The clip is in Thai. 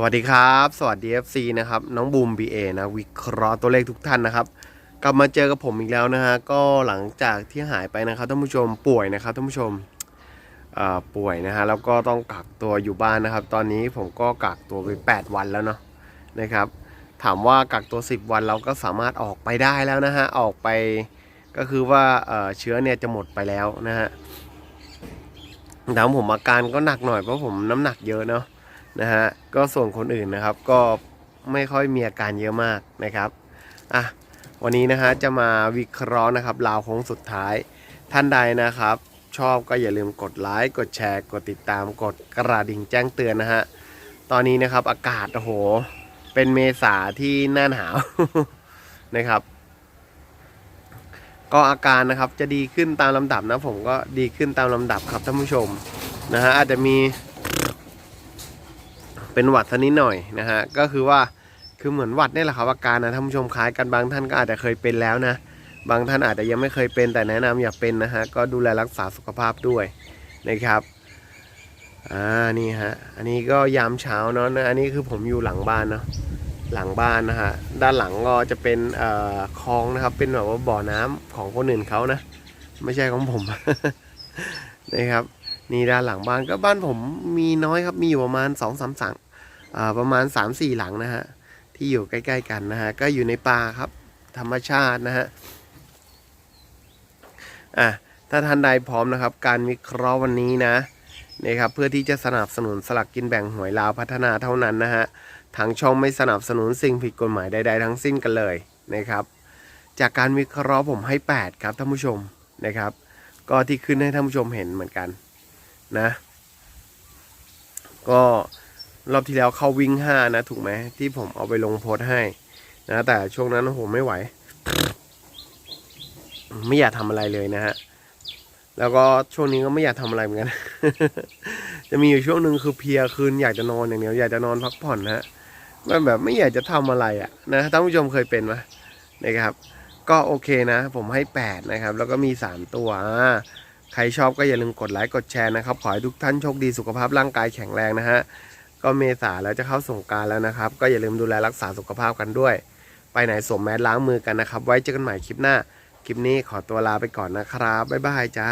สวัสดีครับ สวัสดี FC นะครับ น้องบูม BA นะ วิเคราะห์ตัวเลขทุกท่านนะครับ กลับมาเจอกับผมอีกแล้วนะฮะ ก็หลังจากที่หายไปนะครับท่านผู้ชมป่วยนะครับท่านผู้ชมป่วยนะฮะ แล้วก็ต้องกักตัวอยู่บ้านนะครับ ตอนนี้ผมก็กักตัวไป 8 วันแล้วเนาะนะครับ ถามว่ากักตัว 10 วันเราก็สามารถออกไปได้แล้วนะฮะ ออกไปก็คือว่าเชื้อเนี่ยจะหมดไปแล้วนะฮะถามผมอาการก็หนักหน่อยเพราะผมน้ำหนักเยอะเนาะ นะฮะก็ส่วนคนอื่นนะครับก็ไม่ค่อยมีอาการเยอะมากนะครับอะวันนี้นะฮะจะมาวิเคราะห์นะครับราวโค้งสุดท้ายท่านใดนะครับ ชอบก็อย่าลืมกดไลค์กดแชร์ กดติดตามกดกระดิ่งแจ้งเตือนนะฮะตอนนี้นะครับอากาศโอ้โห เป็นเมษาที่หน้าหนาวนะครับ ก็อาการนะครับจะดีขึ้นตามลำดับนะผมก็ดีขึ้นตามลำดับครับท่านผู้ชมนะฮะอาจจะมี เป็นหวัดสักนิดหน่อยนะฮะก็คือว่าคือเหมือนหวัดนี่แหละครับอาการนะท่านผู้ชมคล้ายกันบางท่านก็อาจจะเคยเป็นแล้วนะ บางท่านอาจจะยังไม่เคยเป็นแต่แนะนำอย่าเป็นนะฮะก็ดูแลรักษาสุขภาพด้วยนะครับอ่านี่ฮะอันนี้ก็ยามเช้าเนาะนะอันนี้คือผมอยู่หลังบ้านเนาะหลังบ้านนะฮะด้านหลังก็จะเป็นเอ่อคลองนะครับ เป็นแบบว่าบ่อน้ำของคนอื่นเขานะ ไม่ใช่ของผมนะครับนี่ด้านหลังบ้านก็บ้านผมมีน้อยครับมีอยู่ประมาณสองสามสัง ประมาณสามสี่หลังนะฮะ ที่อยู่ใกล้ ๆ กันนะฮะ ก็อยู่ในป่าครับ ธรรมชาตินะฮะ อะ ถ้าท่านใดพร้อมนะครับ การวิเคราะห์วันนี้นะนะครับเพื่อที่จะสนับสนุนสลักกินแบ่งหวยลาวพัฒนาเท่านั้นนะฮะทางช่องไม่สนับสนุนสิ่งผิดกฎหมายใดๆทั้งสิ้นกันเลยนะครับ จากการวิเคราะห์ผมให้ 8 ครับท่านผู้ชมนะครับ ก็ที่ขึ้นให้ท่านผู้ชมเห็นเหมือนกันนะ ก็ รอบที่แล้วเข้าวิ่งห้านะ ถูกไหมที่ผมเอาไปลงโพสให้นะแต่ช่วงนั้นผมไม่ไหว ไม่อยากทำอะไรเลยนะฮะแล้วก็ช่วงนี้ก็ไม่อยากทำอะไรเหมือนกัน จะมีอยู่ช่วงหนึ่งคือเพียคืนอยากจะนอนอย่างเดียวอยากจะนอนพักผ่อนนะฮะมันแบบไม่อยากจะทำอะไรอะ่ะนะท่านผู้ชมเคยเป็นไหมนะครับ ก็โอเคนะ ผมให้แปดนะครับ แล้วก็มีสามตัวอ่าใครชอบก็อย่าลืมกดไลค์กดแชร์นะครับ ขอให้ทุกท่านโชคดีสุขภาพร่างกายแข็งแรงนะฮะ ก็เมษาแล้วจะเข้าสงการแล้วนะครับ ก็อย่าลืมดูแลรักษาสุขภาพกันด้วย ไปไหนสวมแมสล้างมือกันนะครับ ไว้เจอกันใหม่คลิปหน้า คลิปนี้ขอตัวลาไปก่อนนะครับบ๊ายบายจ้า